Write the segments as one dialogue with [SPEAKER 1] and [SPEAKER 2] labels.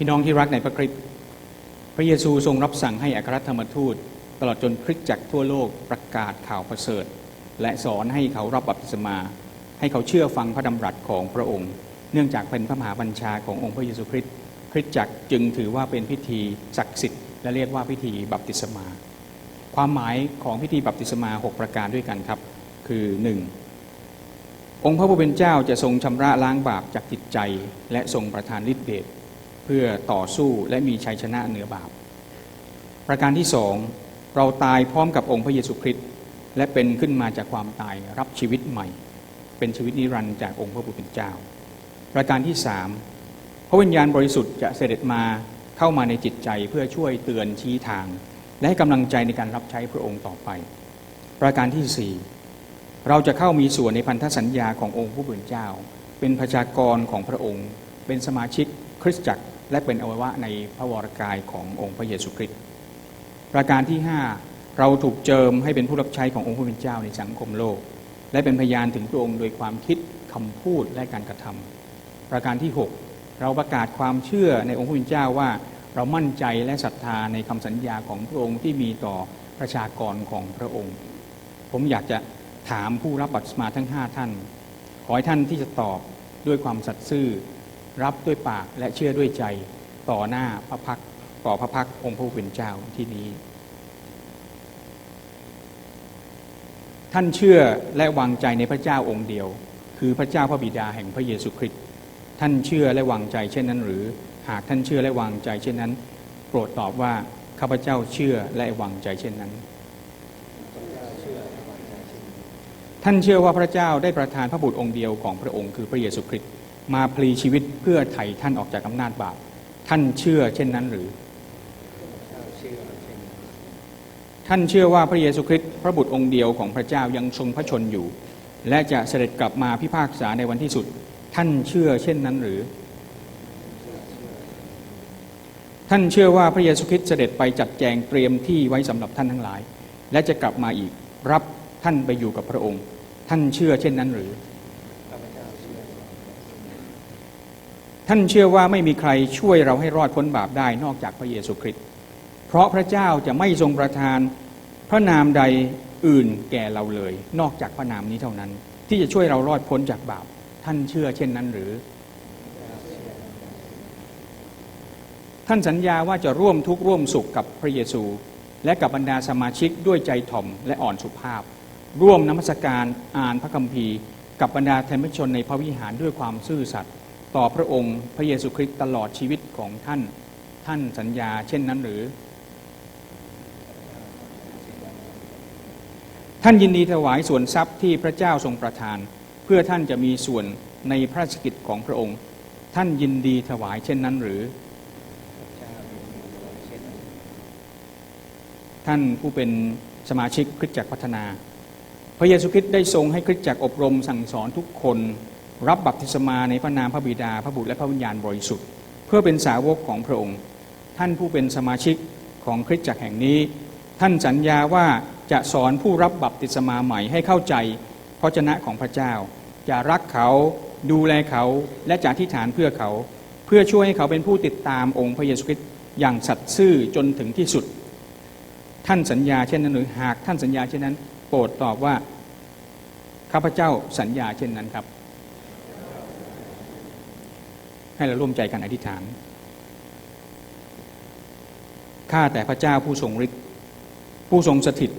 [SPEAKER 1] พี่น้องที่รักในพระคริสต์ พระเยซูทรงรับสั่งให้อัครธรรมทูต ตลอดจนคริสตจักรทั่วโลกประกาศข่าวประเสริฐ และสอนให้เขารับบัพติศมา ให้เขาเชื่อฟังพระดำรัสของพระองค์ เนื่องจากเป็นพระมหาบัญชาขององค์พระเยซูคริสต์ คริสตจักรจึงถือว่าเป็นพิธีศักดิ์สิทธิ์และเรียกว่าพิธีบัพติศมา ความหมายของพิธีบัพติศมา 6 ประการด้วยกันครับ คือ 1. องค์พระผู้เป็นเจ้าจะทรงชำระล้างบาปจากจิตใจ และทรงประทานฤทธิเดช เพื่อต่อสู้และมีชัยชนะเหนือบาป ประการที่สองเราตายพร้อมกับองค์พระเยซูคริสต์และเป็นขึ้นมาจากความตายรับชีวิตใหม่ เป็นชีวิตนิรันดร์จากองค์พระผู้เป็นเจ้า ประการที่สามพระวิญญาณบริสุทธิ์จะเสด็จมาเข้ามาในจิตใจเพื่อช่วยเตือนชี้ทาง และให้กำลังใจในการรับใช้พระองค์ต่อไป ประการที่สี่เราจะเข้ามีส่วนในพันธสัญญาขององค์ผู้เป็นเจ้า เป็นประชากรของพระองค์ เป็นสมาชิกคริสตจักร และเป็นอวัยวะในพระวรกายขององค์พระเยซูคริสต์ประการที่ 5 เราถูกเจิมให้เป็นผู้รับใช้ขององค์พระผู้เป็นเจ้าในสังคมโลก และเป็นพยานถึงพระองค์โดยความคิดคำพูดและการกระทำประการที่ 6 เราประกาศความเชื่อในองค์พระผู้เป็นเจ้าว่าเรามั่นใจและศรัทธาในคำสัญญาของพระองค์ที่มีต่อประชากรของพระองค์ ผมอยากจะถามผู้รับบัตรสมาทั้ง 5 ท่าน ขอให้ท่านที่จะตอบด้วยความสัตย์ซื่อ รับด้วยปากและเชื่อด้วยใจ ต่อหน้าพระพักต่อพระพักองค์พระผู้เป็นเจ้าที่นี้ ท่านเชื่อและวางใจในพระเจ้าองค์เดียว คือพระเจ้าพระบิดาแห่งพระเยซูคริสต์ท่านเชื่อและวางใจเช่นนั้นหรือ หากท่านเชื่อและวางใจเช่นนั้น โปรดตอบว่าข้าพเจ้าเชื่อและวางใจเช่นนั้น ท่านเชื่อว่าพระเจ้าได้ประทานพระบุตรองค์เดียวของพระองค์คือพระเยซูคริสต์ มาพลีชีวิตเพื่อไถ่ท่านออกจากอำนาจบาป ท่านเชื่อเช่นนั้นหรือ ท่านเชื่อว่าพระเยซูคริสต์พระบุตรองค์เดียวของพระเจ้ายังทรงพระชนอยู่ และจะเสด็จกลับมาพิพากษาในวันที่สุด ท่านเชื่อเช่นนั้นหรือ ท่านเชื่อว่าพระเยซูคริสต์เสด็จไปจัดแจงเตรียมที่ไว้สำหรับท่านทั้งหลาย และจะกลับมาอีกรับท่านไปอยู่กับพระองค์ ท่านเชื่อเช่นนั้นหรือ ท่านเชื่อว่าไม่มีใครช่วยเราให้รอดพ้นบาปได้นอกจากพระเยซูคริสต์เพราะพระเจ้าจะไม่ทรงประทานพระนามใดอื่นแก่เราเลย นอกจากพระนามนี้เท่านั้น ที่จะช่วยเรารอดพ้นจากบาป ท่านเชื่อเช่นนั้นหรือ ท่านสัญญาว่าจะร่วมทุกข์ร่วมสุขกับพระเยซู และกับบรรดาสมาชิกด้วยใจถ่อมและอ่อนสุภาพ ร่วมนมัสการอ่านพระคัมภีร์ กับบรรดาธรรมชนในพระวิหารด้วยความซื่อสัตย์ ต่อพระองค์พระเยซูคริสต์ตลอดชีวิตของท่าน ท่านสัญญาเช่นนั้นหรือ ท่านยินดีถวายส่วนทรัพย์ที่พระเจ้าทรงประทาน เพื่อท่านจะมีส่วนในพระราชกิจของพระองค์ ท่านยินดีถวายเช่นนั้นหรือ ท่านผู้เป็นสมาชิกคริสตจักรพัฒนา พระเยซูคริสต์ได้ทรงให้คริสตจักรอบรมสั่งสอนทุกคน รับบัพติศมาในพระนามพระบิดาพระบุตรและพระวิญญาณบริสุทธิ์ เพื่อเป็นสาวกของพระองค์ ท่านผู้เป็นสมาชิกของคริสตจักรแห่งนี้ ท่านสัญญาว่าจะสอนผู้รับบัพติศมาใหม่ให้เข้าใจพระเจนะของพระเจ้า จะรักเขาดูแลเขาและจะอธิษฐานเพื่อเขา เพื่อช่วยให้เขาเป็นผู้ติดตามองค์พระเยซูคริสต์อย่างสัตย์ซื่อจนถึงที่สุด ท่านสัญญาเช่นนั้นหรือหากท่านสัญญาเช่นนั้น โปรดตอบว่าข้าพเจ้าสัญญาเช่นนั้นครับ ให้เราร่วมใจกันอธิษฐาน ข้าแต่พระเจ้าผู้ทรงฤทธิ์ผู้ทรงสถิต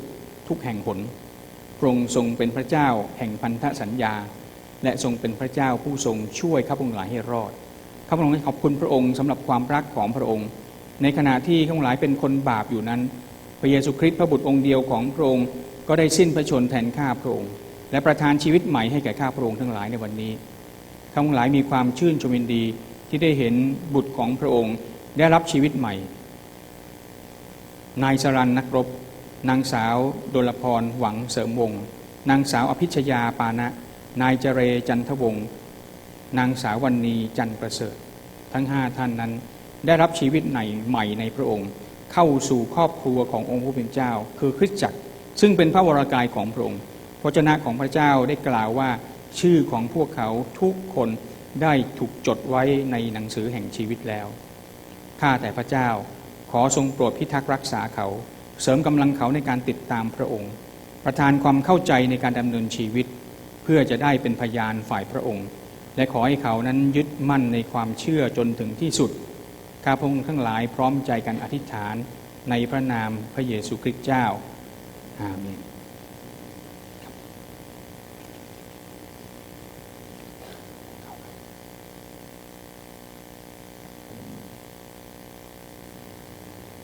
[SPEAKER 1] ทุกแห่งหนพระองค์ทรงเป็นพระเจ้าแห่งพันธสัญญา และทรงเป็นพระเจ้าผู้ทรงช่วยข้าพงหลายให้รอดข้าพงหลายขอบคุณพระองค์สำหรับความรักของพระองค์ ในขณะที่ข้าพงหลายเป็นคนบาปอยู่นั้น พระเยซูคริสต์พระบุตรองค์เดียวของพระองค์ก็ได้สิ้นพระชนแทนข้าพระองค์ และประทานชีวิตใหม่ให้แก่ข้าพระองค์ทั้งหลายในวันนี้ ข้งหลายมีความชื่นชมยินดีที่ได้เห็นบุตรของพระองค์ได้รับชีวิตใหม่ นายสรันนักรบ นางสาวดลพรหวังเสริมวงศ์นางสาวอภิชยาปานะ นายเจเรจันทวงศ์ นางสาววันนีจันประเสริฐ ทั้งห้าท่านนั้นได้รับชีวิตใหม่ใหม่ในพระองค์ เข้าสู่ครอบครัวขององค์ผู้เป็นเจ้า คือคริสตจักร ซึ่งเป็นพระวรากายของพระองค์พระเจนะของพระเจ้าได้กล่าวว่า ชื่อของพวกเขาทุกคนได้ถูกจดไว้ในหนังสือแห่งชีวิตแล้วข้าแต่พระเจ้าขอทรงโปรดพิทักษ์รักษาเขา เสริมกำลังเขาในการติดตามพระองค์ ประทานความเข้าใจในการดำเนินชีวิต เพื่อจะได้เป็นพยานฝ่ายพระองค์ และขอให้เขานั้นยึดมั่นในความเชื่อจนถึงที่สุดข้าพงศ์ทั้งหลายพร้อมใจกันอธิษฐานในพระนามพระเยซูคริสต์เจ้าอาเมน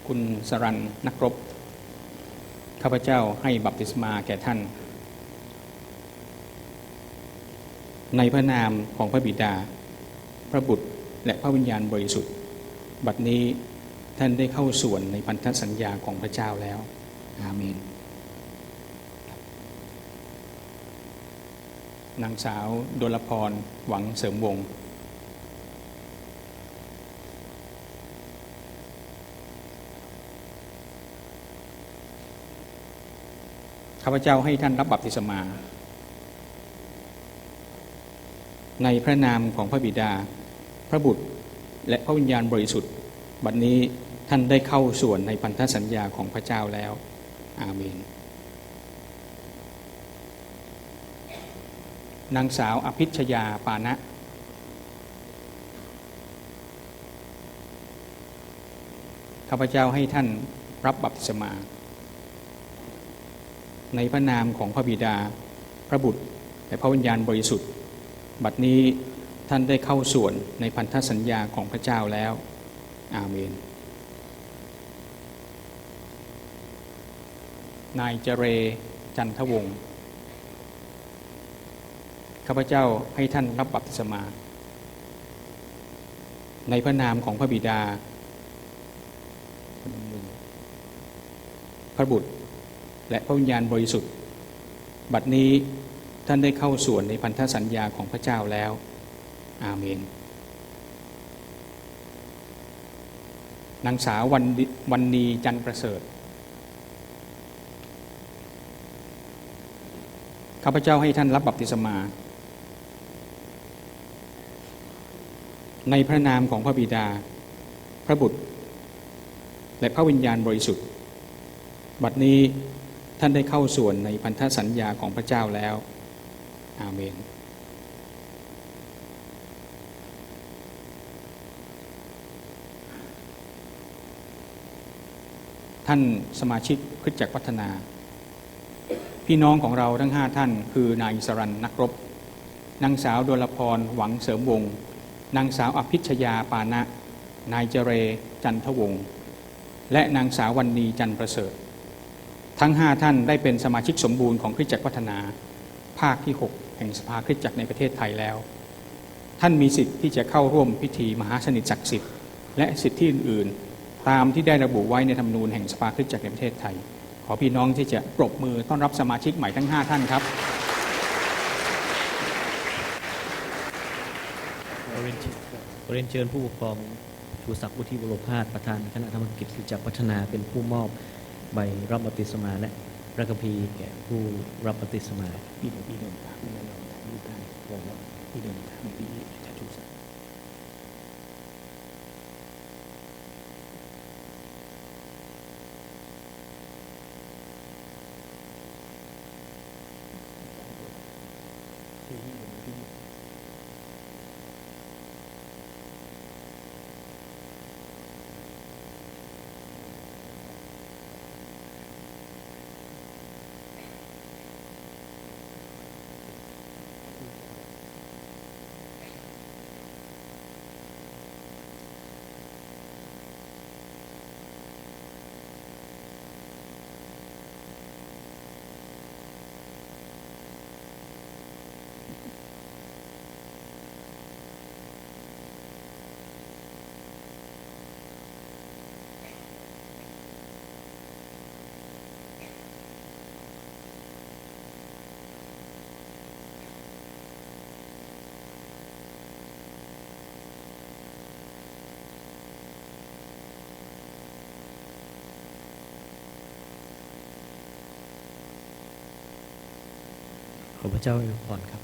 [SPEAKER 1] คุณสรันนักรบ ข้าพเจ้าให้บัพติศมาแก่ท่าน ในพระนามของพระบิดา พระบุตรและพระวิญญาณบริสุทธิ์ บัดนี้ท่านได้เข้าส่วนในพันธสัญญาของพระเจ้าแล้ว อาเมน นางสาวดลพรหวังเสริมวงศ์ ข้าพเจ้าให้ท่านรับบัพติศมา ในพระนามของพระบิดา พระบุตรและพระวิญญาณบริสุทธิ์ บัดนี้ท่านได้เข้าส่วนในพันธสัญญาของพระเจ้าแล้ว อาเมน นางสาวอภิชยาปานะข้าพเจ้าให้ท่านรับบัพติศมา ในพระนามของพระบิดา พระบุตร และพระวิญญาณบริสุทธิ์ บัดนี้ท่านได้เข้าส่วนในพันธสัญญาของพระเจ้าแล้ว อาเมน นายเจเรจันทวงศ์ข้าพเจ้าให้ท่านรับบัพติศมา ในพระนามของพระบิดา พระบุตร และพระวิญญาณบริสุทธิ์ บัดนี้ท่านได้เข้าส่วนในพันธสัญญาของพระเจ้าแล้ว อาเมน นางสาววันวันนีจันประเสริฐ ข้าพเจ้าให้ท่านรับบัพติศมา ในพระนามของพระบิดา พระบุตร และพระวิญญาณบริสุทธิ์ บัดนี้ ท่านได้เข้าส่วนในพันธสัญญาของพระเจ้าแล้ว อาเมนท่านสมาชิกคริสจักรพัฒนา พี่น้องของเราทั้งห้าท่าน คือนายสรันนักรบนางสาวดลพรหวังเสริมวงศ์นางสาวอภิชยาปานะ นายเจเรจันทวงศ์และนางสาววันนีจันประเสริฐ ทั้งห้าท่านได้เป็นสมาชิกสมบูรณ์ของคริสตจักรพัฒนา ภาคที่ 6 แห่งสภาคริสตจักรในประเทศไทยแล้ว ท่านมีสิทธิ์ที่จะเข้าร่วมพิธีมหาสนิทศักดิ์สิทธิ์ และสิทธิอื่นๆ ตามที่ได้ระบุไว้ในธรรมนูญแห่งสภาคริสตจักรในประเทศไทย ขอพี่น้องที่จะปรบมือต้อนรับสมาชิกใหม่ทั้ง 5 ท่านครับ
[SPEAKER 2] เรียนเชิญขอเรียนเชิญผู้ปกครองชูศักดิ์วุฒิวโรพาสประธานคณะธรรมกิจคริสจักรพัฒนาเป็นผู้มอบ ใบรับปฏิสมาและพระคัมภีร์แก่ผู้รับปฏิสมา
[SPEAKER 1] พี่เดินพี่เดินทางพี่เดินทางพี่ได้บอกว่าพี่เดินทางพี่จะถูกสั
[SPEAKER 2] ขอพระเจ้าอวยพรครับ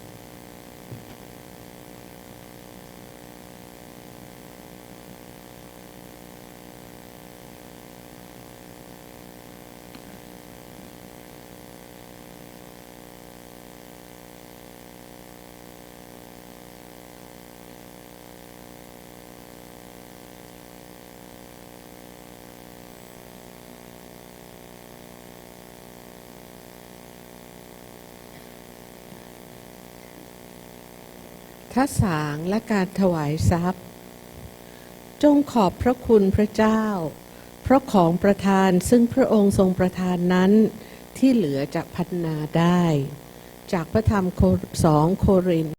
[SPEAKER 3] ระสางและการถวายทรัพย์ จงขอบพระคุณพระเจ้า เพราะของประทานซึ่งพระองค์ทรงประทานนั้นที่เหลือจากพัฒนาได้ จากพระธรรมโคสองโครินธ์